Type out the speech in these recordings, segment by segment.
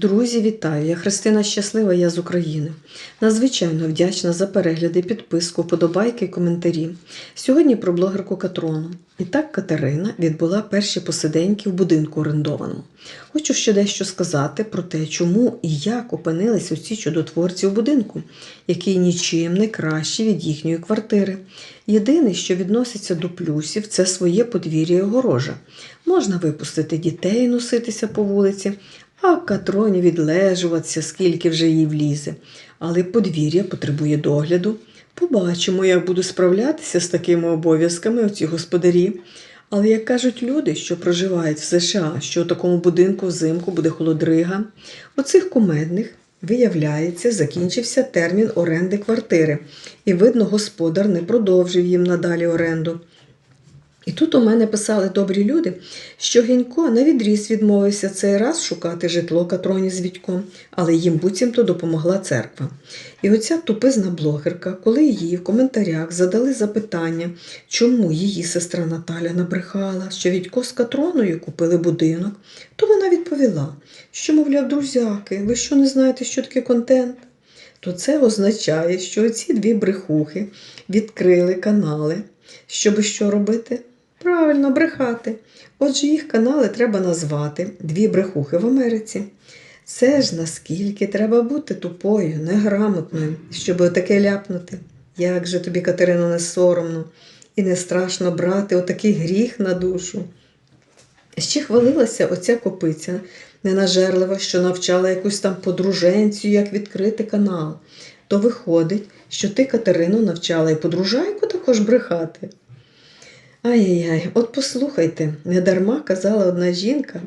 Друзі, вітаю! Я Христина Щаслива, я з України. Надзвичайно вдячна за перегляди, підписку, подобайки і коментарі. Сьогодні про блогерку Катрону. І так Катерина відбула перші посиденьки в будинку орендованому. Хочу ще дещо сказати про те, чому і як опинились оці чудотворці в будинку, який нічим не кращий від їхньої квартири. Єдине, що відноситься до плюсів, це своє подвір'я і огорожа. Можна випустити дітей носитися по вулиці, а Катроні відлежуватися, скільки вже їй влізе. Але подвір'я потребує догляду. Побачимо, як буду справлятися з такими обов'язками оці господарі. Але як кажуть люди, що проживають в США, що у такому будинку взимку буде холодрига, у цих кумедних, виявляється, закінчився термін оренди квартири, і, видно, господар не продовжив їм надалі оренду. І тут у мене писали добрі люди, що Генько на відріз відмовився цей раз шукати житло Катроні з Вітьком, але їм буцімто допомогла церква. І оця тупизна блогерка, коли їй в коментарях задали запитання, чому її сестра Наталя набрехала, що Вітько з Катроною купили будинок, то вона відповіла, що, мовляв, друзяки, ви що не знаєте, що таке контент? То це означає, що ці дві брехухи відкрили канали, щоб що робити? Правильно, брехати. Отже, їх канали треба назвати Дві брехухи в Америці. Це ж наскільки треба бути тупою, неграмотною, щоб таке ляпнути. Як же тобі, Катерино, не соромно і не страшно брати отакий гріх на душу. Ще хвалилася оця копиця, ненажерлива, що навчала якусь там подруженцю, як відкрити канал. То виходить, що ти, Катерину, навчала і подружайку також брехати. Ай-яй-яй, от послухайте, недарма казала одна жінка.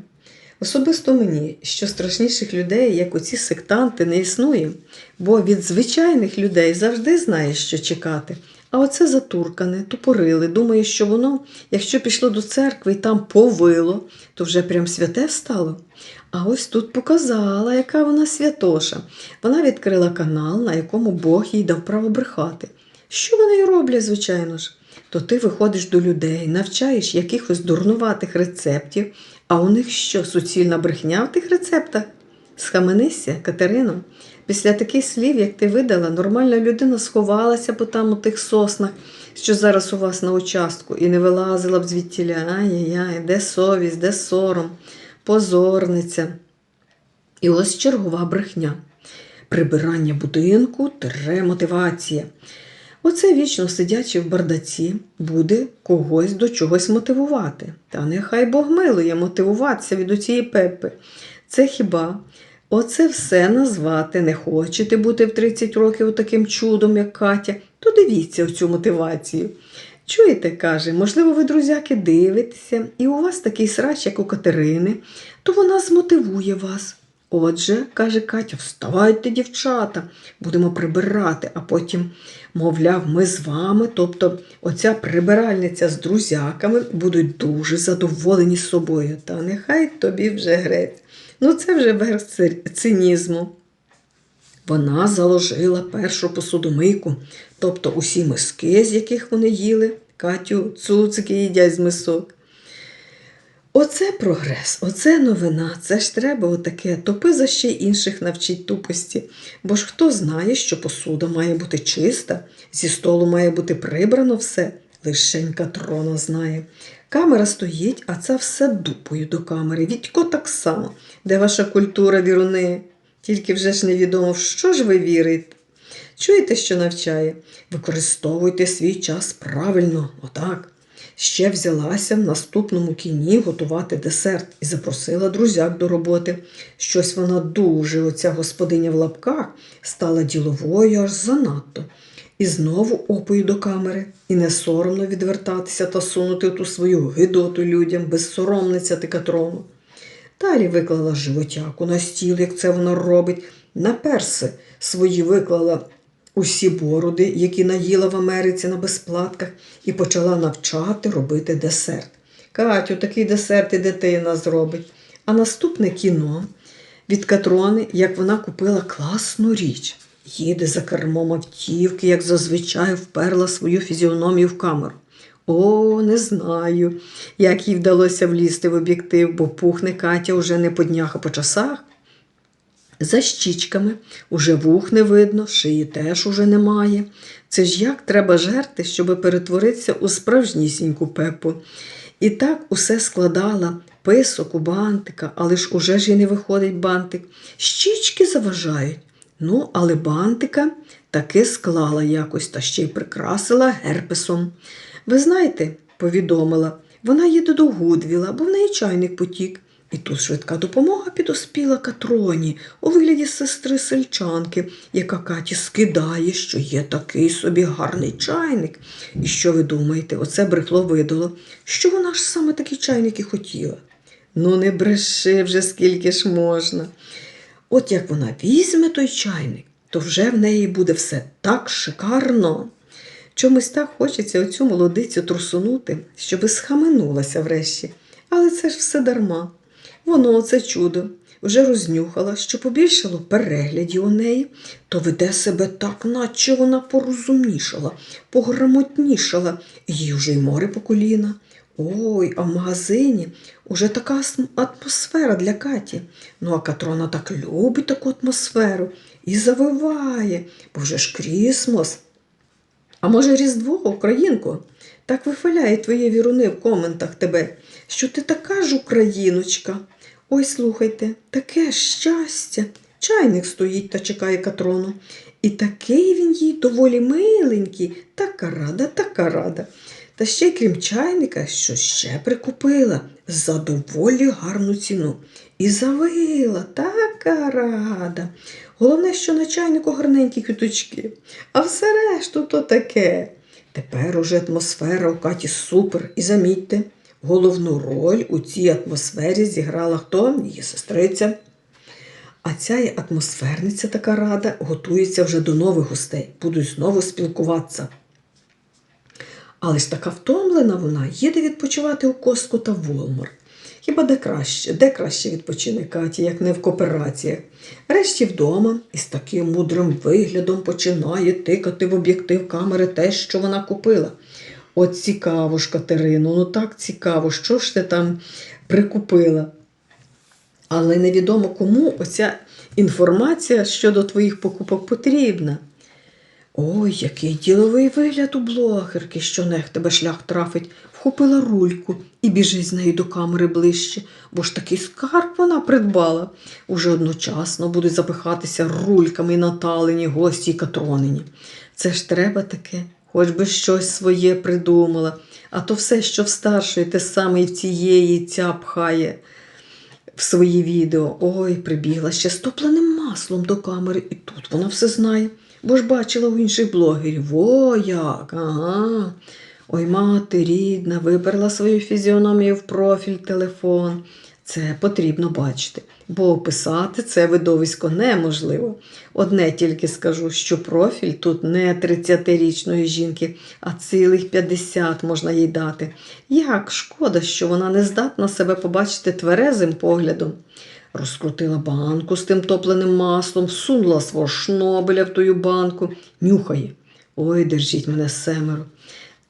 Особисто мені, що страшніших людей, як оці сектанти, не існує, бо від звичайних людей завжди знаєш, що чекати. А оце затуркане, тупорили, думає, що воно, якщо пішло до церкви і там повило, то вже прям святе стало. А ось тут показала, яка вона святоша. Вона відкрила канал, на якому Бог їй дав право брехати. Що вони й роблять, звичайно ж? То ти виходиш до людей, навчаєш якихось дурнуватих рецептів, а у них що, суцільна брехня в тих рецептах? Схаменися, Катерино. Після таких слів, як ти видала, нормальна людина сховалася по там у тих соснах, що зараз у вас на участку, і не вилазила б звідтіля. Ай-яй-яй, де совість, де сором, позорниця. І ось чергова брехня. Прибирання будинку тире мотивація. Оце вічно сидячи в бардаці, буде когось до чогось мотивувати. Та нехай Бог милує мотивуватися від оцієї пепи. Це хіба оце все назвати не хочете бути в 30 років таким чудом, як Катя, то дивіться в цю мотивацію. Чуєте, каже, можливо, ви, друзяки, дивитеся, і у вас такий срач, як у Катерини, то вона змотивує вас. Отже, каже Катя, вставайте, дівчата, будемо прибирати, а потім, мовляв, ми з вами, тобто оця прибиральниця з друзяками, будуть дуже задоволені собою. Та нехай тобі вже грець. Ну, це вже верх цинізму. Вона заложила першу посудомийку, тобто усі миски, з яких вони їли, Катю, цуцики їдять з мисок. Оце прогрес, оце новина, це ж треба отаке, топи за ще інших навчить тупості. Бо ж хто знає, що посуда має бути чиста, зі столу має бути прибрано все, лишенька трона знає. Камера стоїть, а це все дупою до камери. Відько так само, де ваша культура, віруни. Тільки вже ж невідомо, в що ж ви вірите. Чуєте, що навчає? Використовуйте свій час правильно, отак. Ще взялася в наступному кіні готувати десерт і запросила друзяк до роботи. Щось вона дуже, оця господиня в лапках, стала діловою аж занадто. І знову опою до камери, і не соромно відвертатися та сунути ту свою гидоту людям, безсоромниця ти Катрону. Далі виклала животяку на стіл, як це вона робить, на перси свої виклала усі бороди, які наїла в Америці на безплатках, і почала навчати робити десерт. Катю, такий десерт і дитина зробить. А наступне кіно від Катрони, як вона купила класну річ. Їде за кермом автівки, як зазвичай вперла свою фізіономію в камеру. О, не знаю, як їй вдалося влізти в об'єктив, бо пухне Катя уже не по днях, а по часах. За щічками уже вух не видно, шиї теж уже немає. Це ж як треба жерти, щоб перетворитися у справжнісіньку пепу. І так усе складала писок у бантика, але ж уже ж і не виходить бантик. Щічки заважають. Ну, але бантика таки склала якось та ще й прикрасила герпесом. Ви знаєте, повідомила, вона їде до Гудвіла, бо в неї чайник потік. І тут швидка допомога підоспіла Катроні у вигляді сестри сельчанки, яка Каті скидає, що є такий собі гарний чайник. І що ви думаєте, оце брехло видало, що вона ж саме такий чайник і хотіла. Ну, не бреши вже скільки ж можна. От як вона візьме той чайник, то вже в неї буде все так шикарно. Чомусь так хочеться оцю молодицю трусунути, щоби схаменулася врешті. Але це ж все дарма. Воно, це чудо, вже рознюхала, що побільшало переглядів у неї, то веде себе так, наче вона порозумнішала, пограмотнішала, їй вже й море по коліна. Ой, а в магазині уже така атмосфера для Каті. Ну, а Катрона так любить таку атмосферу і завиває, бо вже ж Крісмос. А може, Різдво, Українко? Так вихваляє твої віруни в коментах тебе, що ти така ж україночка. Ой, слухайте, таке щастя. Чайник стоїть та чекає Катрону. І такий він їй доволі миленький, така рада, така рада. Та ще крім чайника, що ще прикупила за доволі гарну ціну. І завила, така рада. Головне, що на чайнику гарненькі квіточки, а все решту то таке. Тепер уже атмосфера у Каті супер. І замітьте, головну роль у цій атмосфері зіграла хто? Її сестриця. А ця атмосферниця така рада готується вже до нових гостей, будуть знову спілкуватися. Але ж така втомлена вона їде відпочивати у Коску та Волмар. Хіба де краще, де краще відпочине Каті, як не в коопераціях. Решті вдома із таким мудрим виглядом починає тикати в об'єктив камери те, що вона купила. От цікаво ж, Катерино, ну так цікаво, що ж ти там прикупила. Але невідомо кому оця інформація щодо твоїх покупок потрібна. Ой, який діловий вигляд у блогерки, що нех тебе шлях трафить, вхопила рульку і біжить з нею до камери ближче, бо ж такий скарб вона придбала. Уже одночасно будуть запихатися рульками на талені гості й катронині. Це ж треба таке, хоч би щось своє придумала, а то все, що в старшої, те саме і в цієї ця пхає в свої відео. Ой, прибігла ще з топленим маслом до камери, і тут вона все знає, бо ж бачила у інших блогерів. О, як, ага. Ой, мати рідна, виперла свою фізіономію в профіль телефон. Це потрібно бачити, бо описати це видовисько неможливо. Одне тільки скажу, що профіль тут не 30-річної жінки, а цілих 50 можна їй дати. Як шкода, що вона не здатна себе побачити тверезим поглядом. Розкрутила банку з тим топленим маслом, всунула свого шнобеля в тую банку, нюхає. Ой, держіть мене семеро.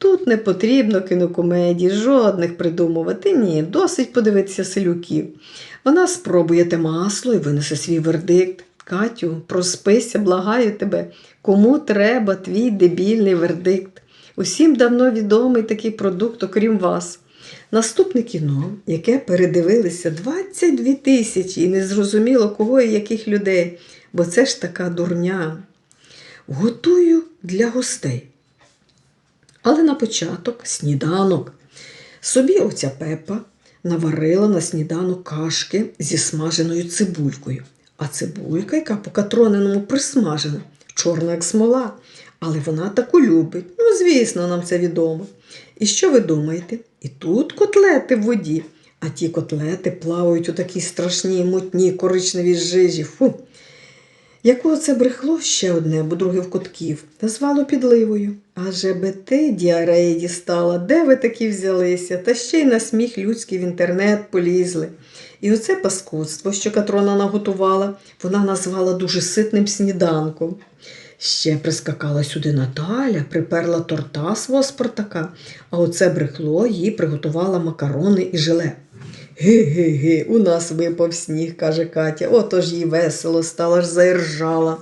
Тут не потрібно кінокомедій, жодних придумувати. Ні, досить подивитися селюків. Вона спробує те масло і винесе свій вердикт. Катю, проспися, благаю тебе, кому треба твій дебільний вердикт. Усім давно відомий такий продукт, окрім вас. Наступне кіно, яке передивилися 22 тисячі і не зрозуміло кого і яких людей, бо це ж така дурня. Готую для гостей. Але на початок сніданок. Собі оця пепа наварила на сніданок кашки зі смаженою цибулькою. А цибулька, яка по катроненому присмажена, чорна як смола. Але вона таку любить. Ну, звісно, нам це відомо. І що ви думаєте? І тут котлети в воді, а ті котлети плавають у такій страшній мутній коричневій жижі. Фу. Якого це брехло ще одне, бо друге в котків, та звало підливою. Аже би ти діареї дістала, де ви такі взялися, та ще й на сміх людський в інтернет полізли. І оце паскудство, що Катрона наготувала, вона назвала дуже ситним сніданком. Ще прискакала сюди Наталя, приперла торта свого Спартака, а оце брехло їй приготувала макарони і желе. Ге-ге-ге, у нас випав сніг, каже Катя. Отож їй весело стало, аж заіржала.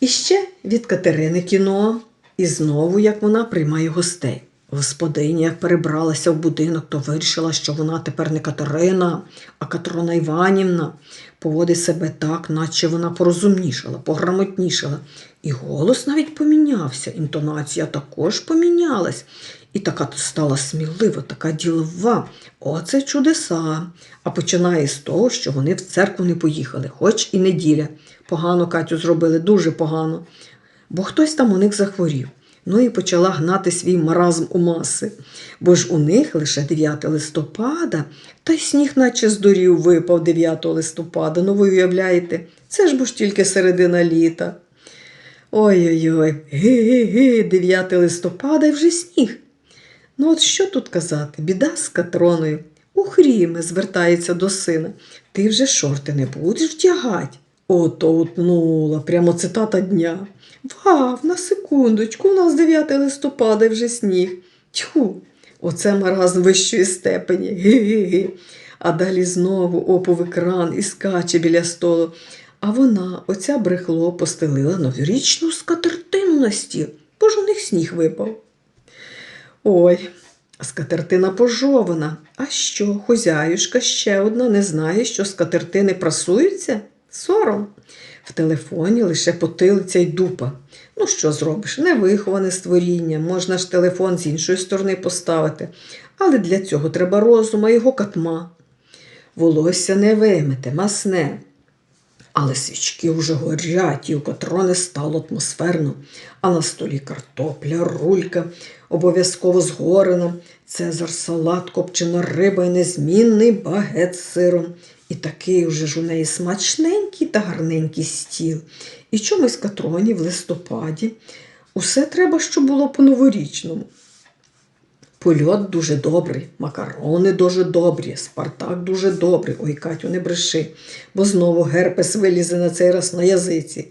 І ще від Катерини кіно, і знову як вона приймає гостей. Господиня, як перебралася в будинок, то вирішила, що вона тепер не Катерина, а Катрона Іванівна. Поводить себе так, наче вона порозумнішала, пограмотнішала. І голос навіть помінявся, інтонація також помінялась. І така стала смілива, така ділова. Оце чудеса. А починає з того, що вони в церкву не поїхали, хоч і неділя. Погано Катю зробили, дуже погано. Бо хтось там у них захворів. Ну і почала гнати свій маразм у маси. Бо ж у них лише 9 листопада, та й сніг, наче здурів, випав 9 листопада. Ну ви уявляєте, це ж бо ж тільки середина літа. Ой-ой-ой, ге-ге-ге, 9 листопада і вже сніг. Ну, от що тут казати? Біда з Катроною. У хріми звертається до сина. Ти вже шорти не будеш вдягати. Ото утнула, прямо цитата дня. Вав, на секундочку, у нас 9 листопада вже сніг. Тьху, оце маразм вищої степені. Ге-ге-ге. А далі знову опов екран і скаче біля столу. А вона, оця брехло, постелила новорічну стіл, бо ж у них сніг випав. Ой, скатертина пожована. А що, хозяюшка ще одна не знає, що скатертини прасуються? Сором. В телефоні лише потилиця й дупа. Ну, що зробиш? Невиховане створіння, можна ж телефон з іншої сторони поставити. Але для цього треба розума, його катма. Волосся не вимите, масне. Але свічки вже горять, і у Катрони стало атмосферно, а на столі картопля, рулька, обов'язково згорена, цезар салат, копчена риба і незмінний багет з сиром. І такий уже ж у неї смачненький та гарненький стіл. І чомусь Катроні в листопаді. Усе треба, щоб було по-новорічному. Польот дуже добрий, макарони дуже добрі, Спартак дуже добрий. Ой, Катю, не бреши, бо знову герпес вилізе на цей раз на язиці.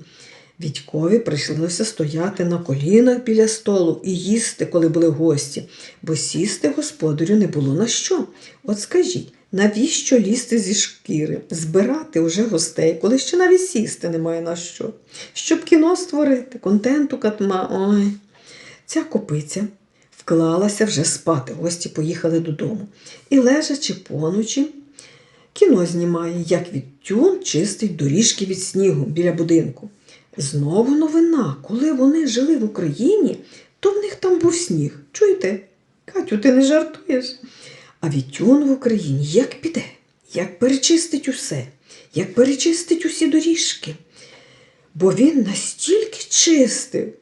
Відькові прийшлося стояти на колінах біля столу і їсти, коли були гості, бо сісти господарю не було на що. От скажіть, навіщо лізти зі шкіри, збирати уже гостей, коли ще навіть сісти немає на що? Щоб кіно створити, контенту катма. Ой, ця копиця вклалася вже спати. Гості поїхали додому. І лежачи поночі, кіно знімає, як Відтюн чистить доріжки від снігу біля будинку. Знову новина, коли вони жили в Україні, то в них там був сніг. Чуєте? Катю, ти не жартуєш? А Вітюн в Україні як піде, як перечистить усе, як перечистить усі доріжки. Бо він настільки чистив.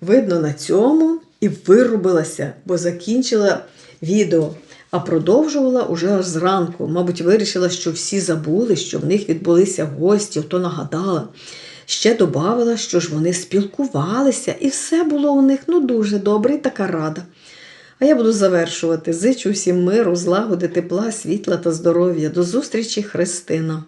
Видно, на цьому і вирубилася, бо закінчила відео, а продовжувала уже зранку. Мабуть, вирішила, що всі забули, що в них відбулися гості, то нагадала. Ще додавала, що ж вони спілкувалися, і все було у них ну дуже добре і така рада. А я буду завершувати. Зичу всім миру, злагоди, тепла, світла та здоров'я. До зустрічі, Христина!